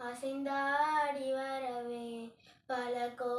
அசைந்தாடி வரவே பல கோ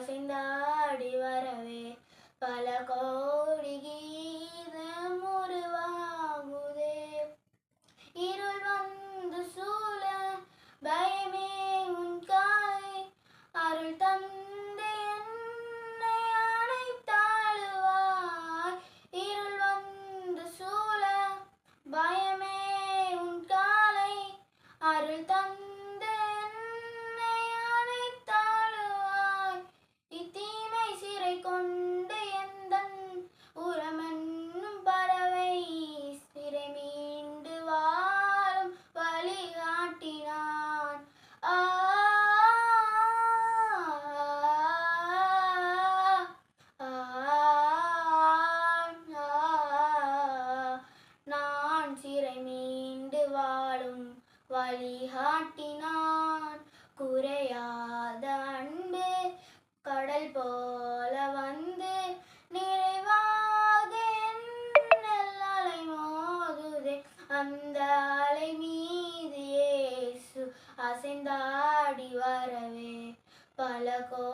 மீது இயேசு அசைந்தாடி வரவே பல கோ வாழும் வழிகாட்டினான். குறையாத அன்பு கடல் போல வந்து நிறைவாக அலை மோதுதே. அந்த அலை மீது ஏசு அசைந்தாடி வரவே. பல கோ